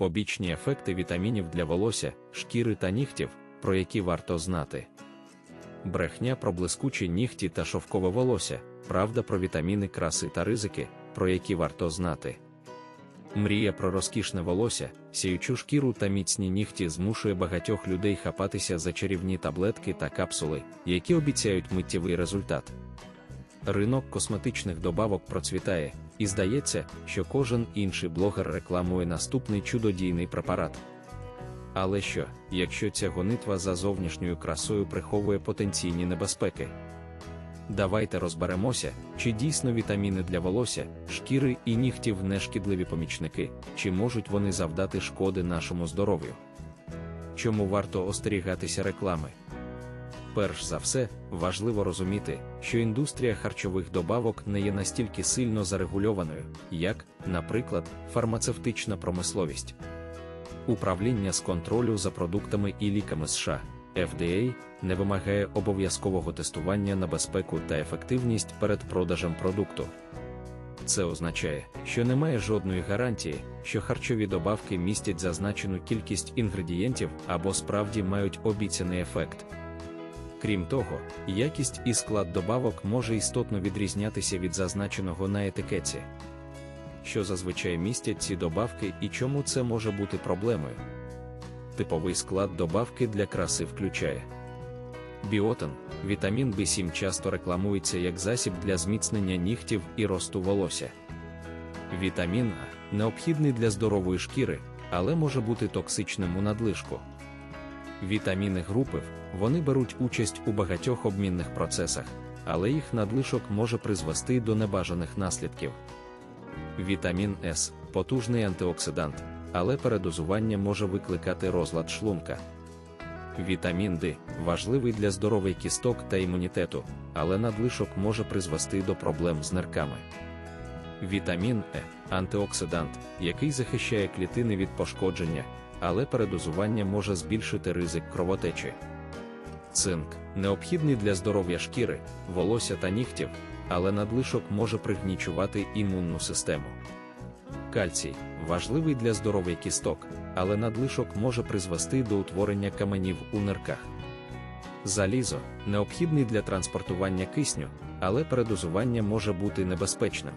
Побічні ефекти вітамінів для волосся, шкіри та нігтів, про які варто знати. Брехня про блискучі нігті та шовкове волосся, правда про вітаміни, краси та ризики, про які варто знати. Мрія про розкішне волосся, сіючу шкіру та міцні нігті змушує багатьох людей хапатися за чарівні таблетки та капсули, які обіцяють миттєвий результат. Ринок косметичних добавок процвітає, і здається, що кожен інший блогер рекламує наступний чудодійний препарат. Але що, якщо ця гонитва за зовнішньою красою приховує потенційні небезпеки? Давайте розберемося, чи дійсно вітаміни для волосся, шкіри і нігтів не шкідливі помічники, чи можуть вони завдати шкоди нашому здоров'ю. Чому варто остерігатися реклами? Перш за все, важливо розуміти, що індустрія харчових добавок не є настільки сильно зарегульованою, як, наприклад, фармацевтична промисловість. Управління з контролю за продуктами і ліками США FDA не вимагає обов'язкового тестування на безпеку та ефективність перед продажем продукту. Це означає, що немає жодної гарантії, що харчові добавки містять зазначену кількість інгредієнтів або справді мають обіцяний ефект. Крім того, якість і склад добавок може істотно відрізнятися від зазначеного на етикеті. Що зазвичай містять ці добавки і чому це може бути проблемою. Типовий склад добавки для краси включає біотин, вітамін В7 часто рекламується як засіб для зміцнення нігтів і росту волосся. Вітамін А необхідний для здорової шкіри, але може бути токсичним у надлишку. Вітаміни групи вони беруть участь у багатьох обмінних процесах, але їх надлишок може призвести до небажаних наслідків. Вітамін С потужний антиоксидант, але передозування може викликати розлад шлунка. Вітамін Д важливий для здоров'я кісток та імунітету, але надлишок може призвести до проблем з нирками. Вітамін Е антиоксидант, який захищає клітини від пошкодження, але передозування може збільшити ризик кровотечі. Цинк необхідний для здоров'я шкіри, волосся та нігтів, але надлишок може пригнічувати імунну систему. Кальцій важливий для здоров'я кісток, але надлишок може призвести до утворення каменів у нирках. Залізо необхідний для транспортування кисню, але передозування може бути небезпечним.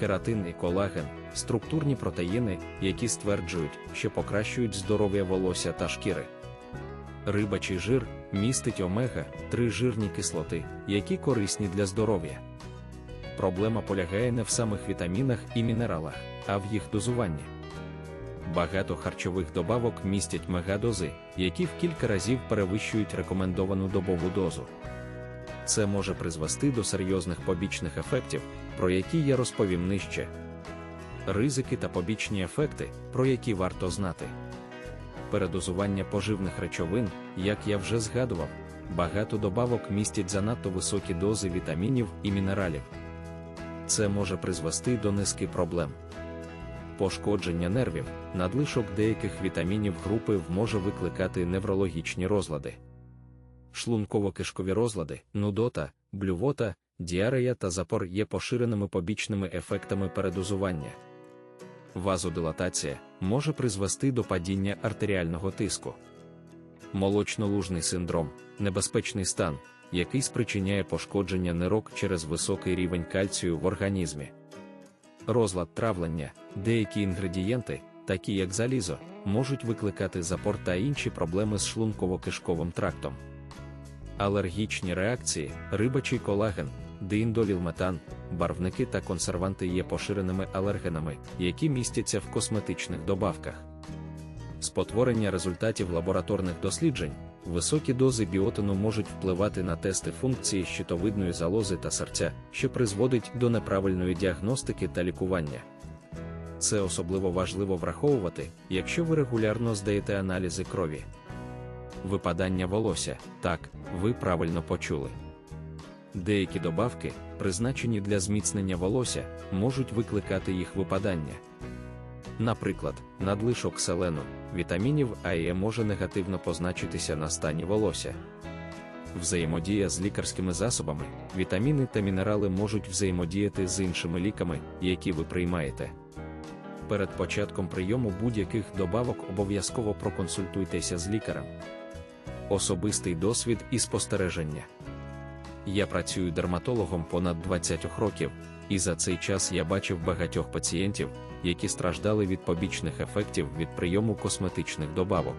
Кератин і колаген структурні протеїни, які стверджують, що покращують здоров'я волосся та шкіри. Рибачий жир містить омега 3 жирні кислоти, які корисні для здоров'я. Проблема полягає не в самих вітамінах і мінералах, а в їх дозуванні. Багато харчових добавок містять мегадози, які в кілька разів перевищують рекомендовану добову дозу. Це може призвести до серйозних побічних ефектів, про які я розповім нижче. Ризики та побічні ефекти, про які варто знати. Передозування поживних речовин, як я вже згадував, багато добавок містять занадто високі дози вітамінів і мінералів. Це може призвести до низки проблем. Пошкодження нервів, надлишок деяких вітамінів групи може викликати неврологічні розлади. Шлунково-кишкові розлади, нудота, блювота, діарея та запор є поширеними побічними ефектами передозування. Вазодилатація може призвести до падіння артеріального тиску. Молочно-лужний синдром небезпечний стан, який спричиняє пошкодження нирок через високий рівень кальцію в організмі. Розлад травлення, деякі інгредієнти, такі як залізо, можуть викликати запор та інші проблеми з шлунково-кишковим трактом. Алергічні реакції, рибачий колаген, диіндолілметан, барвники та консерванти є поширеними алергенами, які містяться в косметичних добавках. Спотворення результатів лабораторних досліджень, високі дози біотину можуть впливати на тести функції щитовидної залози та серця, що призводить до неправильної діагностики та лікування. Це особливо важливо враховувати, якщо ви регулярно здаєте аналізи крові. Випадання волосся так, ви правильно почули. Деякі добавки, призначені для зміцнення волосся, можуть викликати їх випадання. Наприклад, надлишок селену, вітамінів А і Е може негативно позначитися на стані волосся. Взаємодія з лікарськими засобами, вітаміни та мінерали можуть взаємодіяти з іншими ліками, які ви приймаєте. Перед початком прийому будь-яких добавок обов'язково проконсультуйтеся з лікарем. Особистий досвід і спостереження. Я працюю дерматологом понад 20 років, і за цей час я бачив багатьох пацієнтів, які страждали від побічних ефектів від прийому косметичних добавок.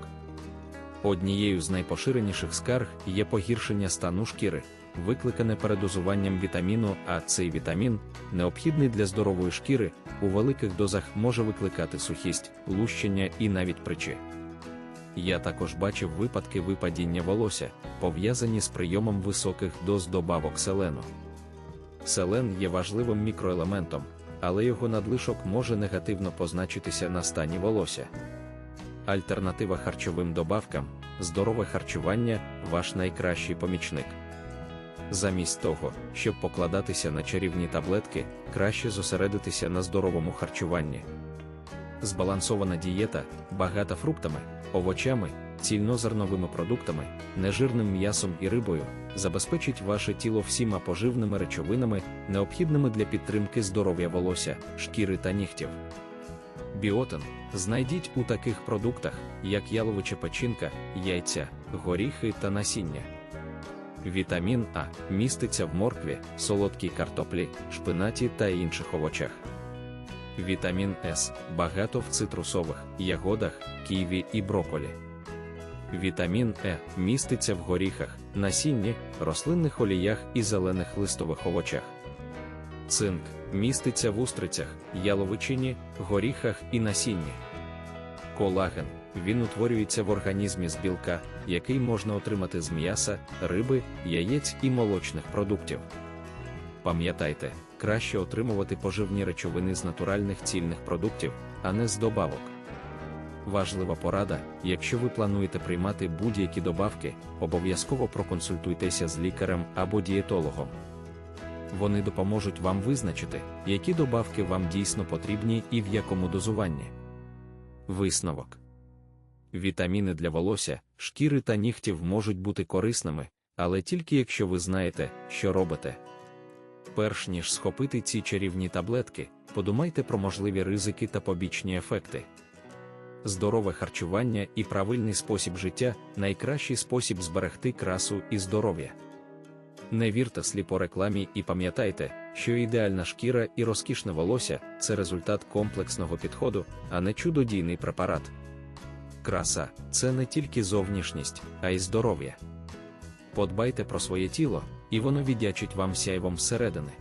Однією з найпоширеніших скарг є погіршення стану шкіри, викликане передозуванням вітаміну, а цей вітамін, необхідний для здорової шкіри, у великих дозах може викликати сухість, лущення і навіть причі. Я також бачив випадки випадіння волосся, пов'язані з прийомом високих доз добавок селену. Селен є важливим мікроелементом, але його надлишок може негативно позначитися на стані волосся. Альтернатива харчовим добавкам, здорове харчування ваш найкращий помічник. Замість того, щоб покладатися на чарівні таблетки, краще зосередитися на здоровому харчуванні. Збалансована дієта, багата фруктами, овочами, цільнозерновими продуктами, нежирним м'ясом і рибою, забезпечить ваше тіло всіма поживними речовинами, необхідними для підтримки здоров'я волосся, шкіри та нігтів. Біотин знайдіть у таких продуктах, як яловича печінка, яйця, горіхи та насіння. Вітамін А міститься в моркві, солодкій картоплі, шпинаті та інших овочах. Вітамін С багато в цитрусових, ягодах, ківі і броколі. Вітамін Е міститься в горіхах, насінні, рослинних оліях і зелених листових овочах. Цинк міститься в устрицях, яловичині, горіхах і насінні. Колаген він утворюється в організмі з білка, який можна отримати з м'яса, риби, яєць і молочних продуктів. Пам'ятайте, краще отримувати поживні речовини з натуральних цільних продуктів, а не з добавок. Важлива порада, якщо ви плануєте приймати будь-які добавки, обов'язково проконсультуйтеся з лікарем або дієтологом. Вони допоможуть вам визначити, які добавки вам дійсно потрібні і в якому дозуванні. Висновок Вітаміни для волосся, шкіри та нігтів можуть бути корисними, але тільки якщо ви знаєте, що робите. Перш ніж схопити ці чарівні таблетки, подумайте про можливі ризики та побічні ефекти. Здорове харчування і правильний спосіб життя найкращий спосіб зберегти красу і здоров'я. Не вірте сліпо рекламі і пам'ятайте, що ідеальна шкіра і розкішне волосся це результат комплексного підходу, а не чудодійний препарат. Краса це не тільки зовнішність, а й здоров'я. Подбайте про своє тіло, і воно віддячить вам сяйвом всередини.